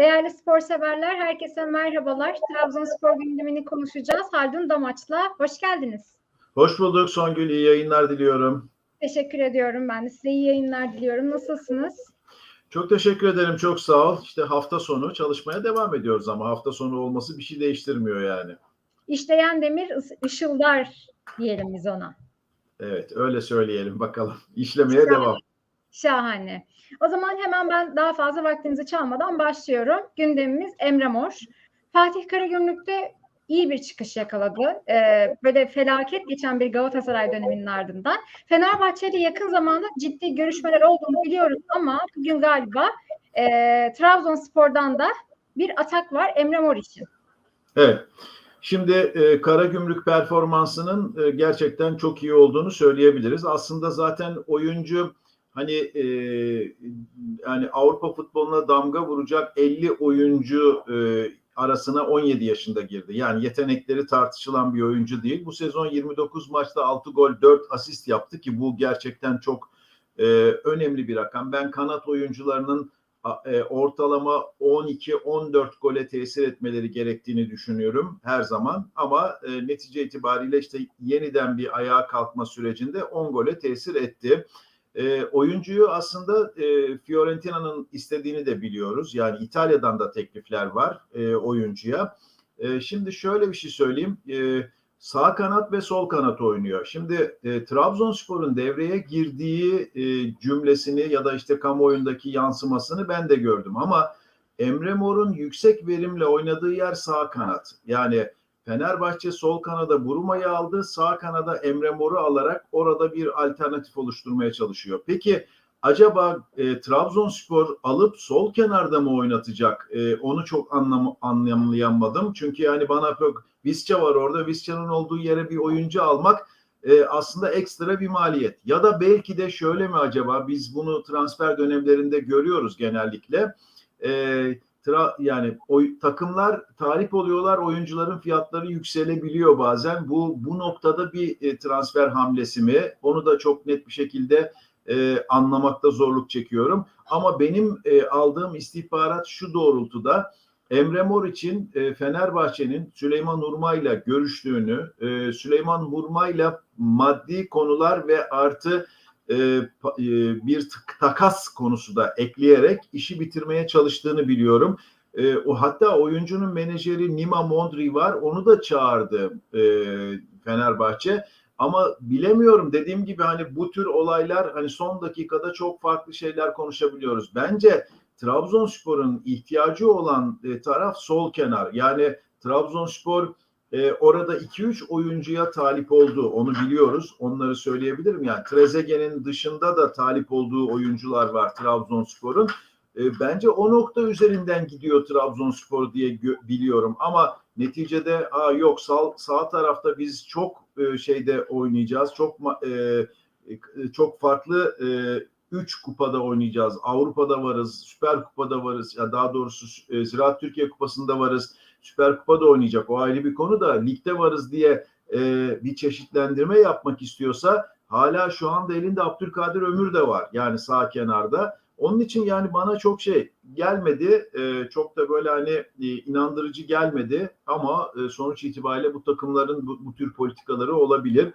Değerli spor severler, herkese merhabalar. Trabzonspor gündemini konuşacağız. Haldun Damaç'la. Hoş geldiniz. Hoş bulduk Songül. İyi yayınlar diliyorum. Teşekkür ediyorum ben de. Size iyi yayınlar diliyorum. Nasılsınız? Çok teşekkür ederim. Çok sağ ol. İşte hafta sonu çalışmaya devam ediyoruz ama hafta sonu olması bir şey değiştirmiyor yani. İşleyen demir ışıldar diyelim biz ona. Evet öyle söyleyelim bakalım. İşlemeye devam. Şahane. O zaman hemen ben daha fazla vaktinizi çalmadan başlıyorum. Gündemimiz Emre Mor. Fatih Karagümrük'te iyi bir çıkış yakaladı. Ee, böyle felaket geçen bir Galatasaray döneminin ardından. Fenerbahçe yakın zamanda ciddi görüşmeler olduğunu biliyoruz ama bugün galiba e, Trabzonspor'dan da bir atak var Emre Mor için. Evet. Şimdi e, Karagümrük performansının e, gerçekten çok iyi olduğunu söyleyebiliriz. Aslında zaten oyuncu hani e, yani Avrupa futboluna damga vuracak 50 oyuncu e, arasına 17 yaşında girdi. Yani yetenekleri tartışılan bir oyuncu değil. Bu sezon 29 maçta 6 gol 4 asist yaptı ki bu gerçekten çok e, önemli bir rakam. Ben kanat oyuncularının e, ortalama 12-14 gole tesir etmeleri gerektiğini düşünüyorum her zaman. Ama e, netice itibariyle işte yeniden bir ayağa kalkma sürecinde 10 gole tesir etti. E, oyuncuyu aslında e, Fiorentina'nın istediğini de biliyoruz. Yani İtalya'dan da teklifler var e, oyuncuya. E, şimdi şöyle bir şey söyleyeyim. E, sağ kanat ve sol kanat oynuyor. Şimdi e, Trabzonspor'un devreye girdiği e, cümlesini ya da işte kamuoyundaki yansımasını ben de gördüm ama Emre Mor'un yüksek verimle oynadığı yer sağ kanat. Yani Fenerbahçe sol kanada Buruma'yı aldı, sağ kanada Emre Mor'u alarak orada bir alternatif oluşturmaya çalışıyor. Peki acaba e, Trabzonspor alıp sol kenarda mı oynatacak? E, onu çok anlam anlamlayamadım. Çünkü yani bana çok Visca var orada. Visca'nın olduğu yere bir oyuncu almak e, aslında ekstra bir maliyet. Ya da belki de şöyle mi acaba? Biz bunu transfer dönemlerinde görüyoruz genellikle. E, tra, yani oy, takımlar talip oluyorlar, oyuncuların fiyatları yükselebiliyor bazen. Bu bu noktada bir e, transfer hamlesi mi? Onu da çok net bir şekilde e, anlamakta zorluk çekiyorum. Ama benim e, aldığım istihbarat şu doğrultuda. Emre Mor için e, Fenerbahçe'nin Süleyman Urma'yla görüştüğünü, e, Süleyman Urma'yla maddi konular ve artı e, e, bir takas konusu da ekleyerek işi bitirmeye çalıştığını biliyorum. E, o hatta oyuncunun menajeri Nima Mondri var, onu da çağırdı Fenerbahçe. Ama bilemiyorum dediğim gibi hani bu tür olaylar hani son dakikada çok farklı şeyler konuşabiliyoruz. Bence Trabzonspor'un ihtiyacı olan taraf sol kenar. Yani Trabzonspor e, orada 2-3 oyuncuya talip oldu. Onu biliyoruz. Onları söyleyebilirim. Yani Trezeguet'in dışında da talip olduğu oyuncular var Trabzonspor'un. E, bence o nokta üzerinden gidiyor Trabzonspor diye biliyorum. Ama neticede Aa, yok sağ, sağ tarafta biz çok e, şeyde oynayacağız. Çok e, e, çok farklı e, 3 kupada oynayacağız. Avrupa'da varız, Süper Kupa'da varız. Ya daha doğrusu e, Ziraat Türkiye Kupası'nda varız. Süper Kupa'da oynayacak. O ayrı bir konu da ligde varız diye e, bir çeşitlendirme yapmak istiyorsa hala şu anda elinde Abdülkadir Ömür de var. Yani sağ kenarda. Onun için yani bana çok şey gelmedi. E, çok da böyle hani e, inandırıcı gelmedi ama e, sonuç itibariyle bu takımların bu, bu tür politikaları olabilir.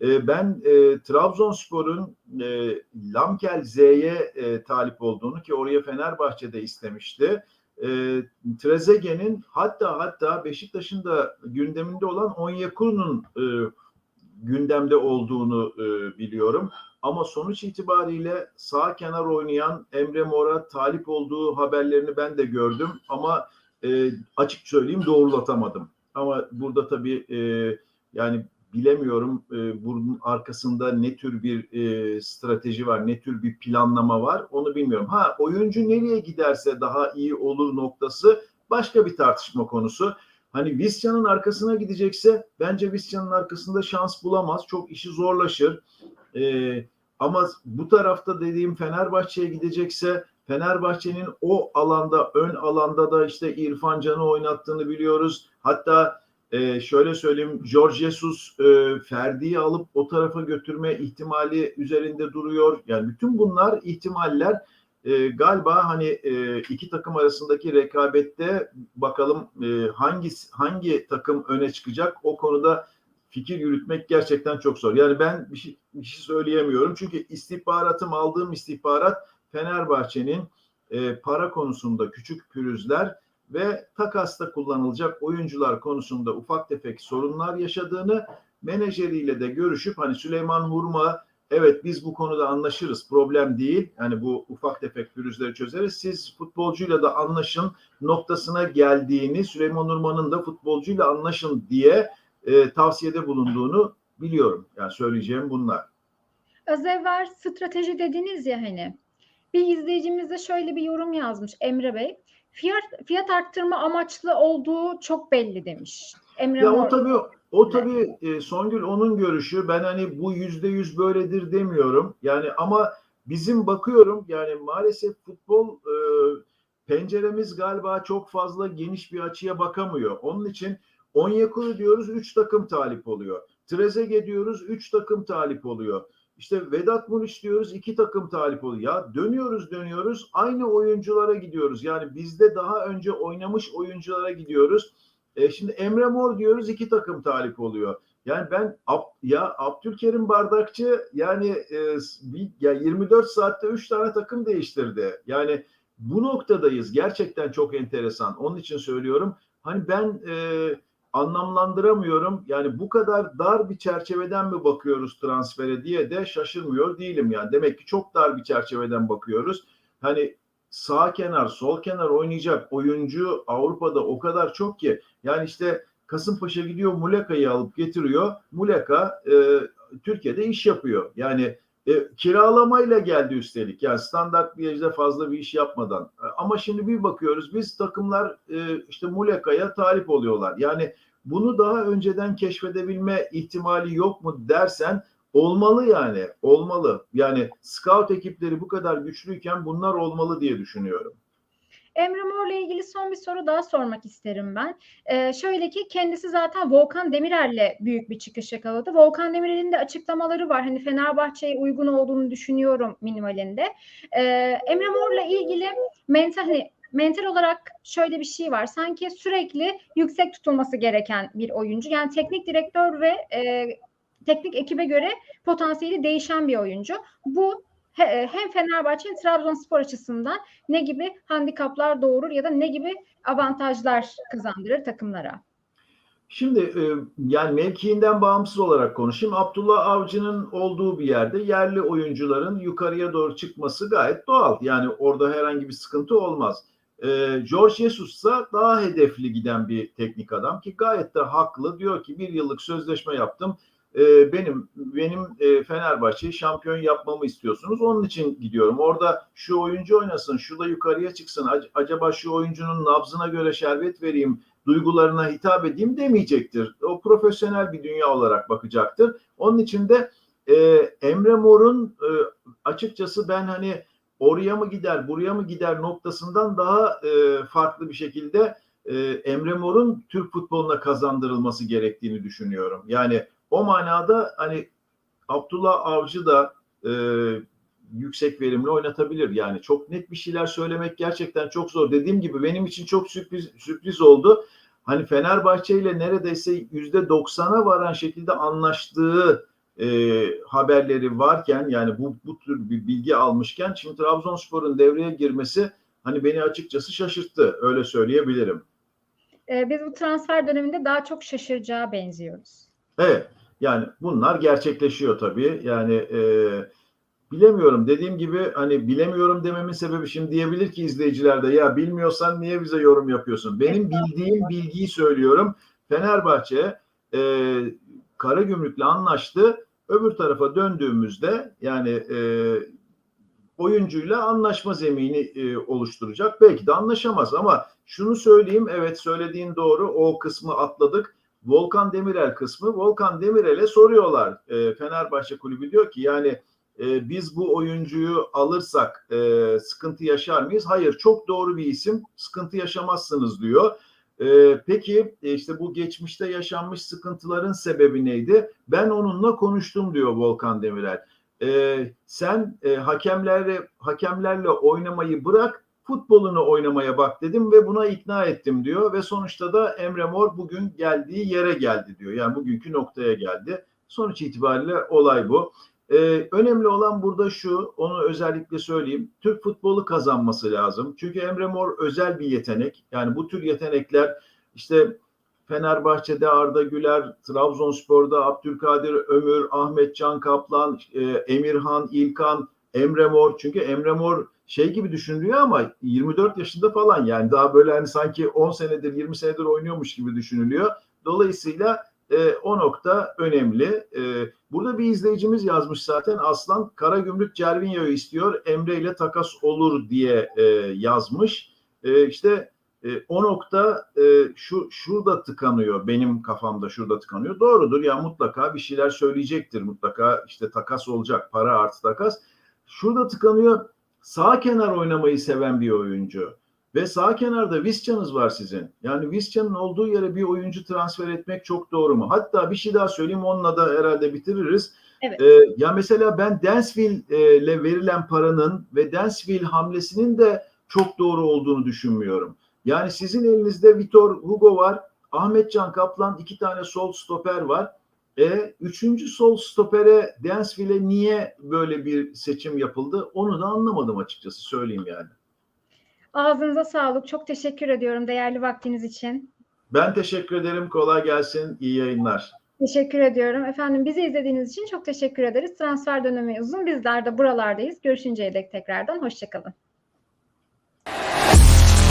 E, ben e, Trabzonspor'un e, Lamkel Z'ye e, talip olduğunu ki oraya Fenerbahçe'de istemişti. E, Trezeguet'in hatta hatta Beşiktaş'ın da gündeminde olan Onyekuru'nun e, gündemde olduğunu e, biliyorum. Ama sonuç itibariyle sağ kenar oynayan Emre Mor'a talip olduğu haberlerini ben de gördüm ama e, açık söyleyeyim doğrulatamadım. Ama burada tabii e, yani bilemiyorum e, bunun arkasında ne tür bir e, strateji var, ne tür bir planlama var onu bilmiyorum. Ha oyuncu nereye giderse daha iyi olur noktası başka bir tartışma konusu. Hani Visca'nın arkasına gidecekse bence Visca'nın arkasında şans bulamaz. Çok işi zorlaşır. E, ama bu tarafta dediğim Fenerbahçe'ye gidecekse Fenerbahçe'nin o alanda ön alanda da işte İrfan Can'ı oynattığını biliyoruz. Hatta e, şöyle söyleyeyim George Jesus e, Ferdi'yi alıp o tarafa götürme ihtimali üzerinde duruyor. Yani bütün bunlar ihtimaller e, galiba hani e, iki takım arasındaki rekabette bakalım e, hangi hangi takım öne çıkacak o konuda fikir yürütmek gerçekten çok zor. Yani ben bir şey, bir şey söyleyemiyorum çünkü istihbaratım aldığım istihbarat Fenerbahçe'nin e, para konusunda küçük pürüzler ve takasta kullanılacak oyuncular konusunda ufak tefek sorunlar yaşadığını menajeriyle de görüşüp hani Süleyman Hurma evet biz bu konuda anlaşırız problem değil yani bu ufak tefek pürüzleri çözeriz siz futbolcuyla da anlaşın noktasına geldiğini Süleyman Hurma'nın da futbolcuyla anlaşın diye e, tavsiyede bulunduğunu biliyorum yani söyleyeceğim bunlar. Az evvel strateji dediniz ya hani bir izleyicimiz de şöyle bir yorum yazmış Emre Bey. Fiyat, fiyat arttırma amaçlı olduğu çok belli demiş. Emre Ya Mor. o tabii o tabii e, Songül onun görüşü. Ben hani bu yüzde yüz böyledir demiyorum. Yani ama bizim bakıyorum yani maalesef futbol e, penceremiz galiba çok fazla geniş bir açıya bakamıyor. Onun için Onyekuru diyoruz 3 takım talip oluyor. Trezeguet diyoruz 3 takım talip oluyor. İşte Vedat Muriç diyoruz iki takım talip oluyor. Ya dönüyoruz dönüyoruz aynı oyunculara gidiyoruz. Yani bizde daha önce oynamış oyunculara gidiyoruz. E şimdi Emre Mor diyoruz iki takım talip oluyor. Yani ben ya Abdülkerim Bardakçı yani e, ya 24 saatte 3 tane takım değiştirdi. Yani bu noktadayız. Gerçekten çok enteresan. Onun için söylüyorum. Hani ben e, anlamlandıramıyorum. Yani bu kadar dar bir çerçeveden mi bakıyoruz transfere diye de şaşırmıyor değilim yani. Demek ki çok dar bir çerçeveden bakıyoruz. Hani sağ kenar, sol kenar oynayacak oyuncu Avrupa'da o kadar çok ki yani işte Kasımpaşa gidiyor Muleka'yı alıp getiriyor. Muleka e, Türkiye'de iş yapıyor. Yani e, kiralamayla geldi üstelik. Yani standart bir fazla bir iş yapmadan. E, ama şimdi bir bakıyoruz biz takımlar e, işte Muleka'ya talip oluyorlar. Yani bunu daha önceden keşfedebilme ihtimali yok mu dersen olmalı yani. Olmalı. Yani scout ekipleri bu kadar güçlüyken bunlar olmalı diye düşünüyorum. Emre Mor'la ilgili son bir soru daha sormak isterim ben. Ee, şöyle ki kendisi zaten Volkan Demirel'le büyük bir çıkış yakaladı. Volkan Demirel'in de açıklamaları var. Hani Fenerbahçe'ye uygun olduğunu düşünüyorum minimalinde. Ee, Emre Mor'la ilgili mental hani mental olarak şöyle bir şey var. Sanki sürekli yüksek tutulması gereken bir oyuncu. Yani teknik direktör ve e, teknik ekibe göre potansiyeli değişen bir oyuncu. Bu hem Fenerbahçe hem Trabzonspor açısından ne gibi handikaplar doğurur ya da ne gibi avantajlar kazandırır takımlara? Şimdi e, yani mevkiinden bağımsız olarak konuşayım. Abdullah Avcı'nın olduğu bir yerde yerli oyuncuların yukarıya doğru çıkması gayet doğal. Yani orada herhangi bir sıkıntı olmaz. E, George Jesus ise daha hedefli giden bir teknik adam ki gayet de haklı. Diyor ki bir yıllık sözleşme yaptım e, benim benim e, Fenerbahçe'yi şampiyon yapmamı istiyorsunuz. Onun için gidiyorum. Orada şu oyuncu oynasın, şu da yukarıya çıksın. Acaba şu oyuncunun nabzına göre şerbet vereyim, duygularına hitap edeyim demeyecektir. O profesyonel bir dünya olarak bakacaktır. Onun için de e, Emre Mor'un e, açıkçası ben hani oraya mı gider, buraya mı gider noktasından daha e, farklı bir şekilde e, Emre Mor'un Türk futboluna kazandırılması gerektiğini düşünüyorum. Yani o manada hani Abdullah Avcı da e, yüksek verimli oynatabilir. Yani çok net bir şeyler söylemek gerçekten çok zor. Dediğim gibi benim için çok sürpriz sürpriz oldu. Hani Fenerbahçe ile neredeyse yüzde doksana varan şekilde anlaştığı e, haberleri varken yani bu, bu tür bir bilgi almışken şimdi Trabzonspor'un devreye girmesi hani beni açıkçası şaşırttı. Öyle söyleyebilirim. Ee, biz bu transfer döneminde daha çok şaşıracağı benziyoruz. Evet. Yani bunlar gerçekleşiyor tabii. Yani e, bilemiyorum. Dediğim gibi hani bilemiyorum dememin sebebi şimdi diyebilir ki izleyiciler de ya bilmiyorsan niye bize yorum yapıyorsun? Benim bildiğim bilgiyi söylüyorum. Fenerbahçe e, Karagümrük'le anlaştı. Öbür tarafa döndüğümüzde yani e, oyuncuyla anlaşma zemini e, oluşturacak. Belki de anlaşamaz ama şunu söyleyeyim evet söylediğin doğru o kısmı atladık Volkan Demirel kısmı. Volkan Demirel'e soruyorlar. E, Fenerbahçe kulübü diyor ki yani e, biz bu oyuncuyu alırsak e, sıkıntı yaşar mıyız? Hayır çok doğru bir isim sıkıntı yaşamazsınız diyor. E, peki e, işte bu geçmişte yaşanmış sıkıntıların sebebi neydi? Ben onunla konuştum diyor Volkan Demirel. e, sen e, hakemlerle hakemlerle oynamayı bırak futbolunu oynamaya bak dedim ve buna ikna ettim diyor ve sonuçta da Emre Mor bugün geldiği yere geldi diyor. Yani bugünkü noktaya geldi. Sonuç itibariyle olay bu. Ee, önemli olan burada şu, onu özellikle söyleyeyim. Türk futbolu kazanması lazım. Çünkü Emre Mor özel bir yetenek. Yani bu tür yetenekler işte Fenerbahçe'de Arda Güler, Trabzonspor'da Abdülkadir Ömür, Ahmet Can Kaplan, e, Emirhan, İlkan, Emre Mor. Çünkü Emre Mor şey gibi düşünülüyor ama 24 yaşında falan yani daha böyle hani sanki 10 senedir 20 senedir oynuyormuş gibi düşünülüyor. Dolayısıyla e, o nokta önemli. E, burada bir izleyicimiz yazmış zaten Aslan Karagümrük Cervinho'yu istiyor Emre ile takas olur diye e, yazmış. E, işte e, o nokta e, şu şurada tıkanıyor benim kafamda şurada tıkanıyor. Doğrudur ya mutlaka bir şeyler söyleyecektir mutlaka işte takas olacak para artı takas. Şurada tıkanıyor sağ kenar oynamayı seven bir oyuncu. Ve sağ kenarda Visca'nız var sizin. Yani Visca'nın olduğu yere bir oyuncu transfer etmek çok doğru mu? Hatta bir şey daha söyleyeyim onunla da herhalde bitiririz. Evet. Ee, ya mesela ben Dansville e, ile verilen paranın ve Dansville hamlesinin de çok doğru olduğunu düşünmüyorum. Yani sizin elinizde Vitor Hugo var, Ahmet Can Kaplan iki tane sol stoper var. E, üçüncü sol stopere Dansville'e niye böyle bir seçim yapıldı? Onu da anlamadım açıkçası söyleyeyim yani. Ağzınıza sağlık. Çok teşekkür ediyorum değerli vaktiniz için. Ben teşekkür ederim. Kolay gelsin. İyi yayınlar. Teşekkür ediyorum. Efendim bizi izlediğiniz için çok teşekkür ederiz. Transfer dönemi uzun. Bizler de buralardayız. Görüşünceye dek tekrardan. Hoşçakalın.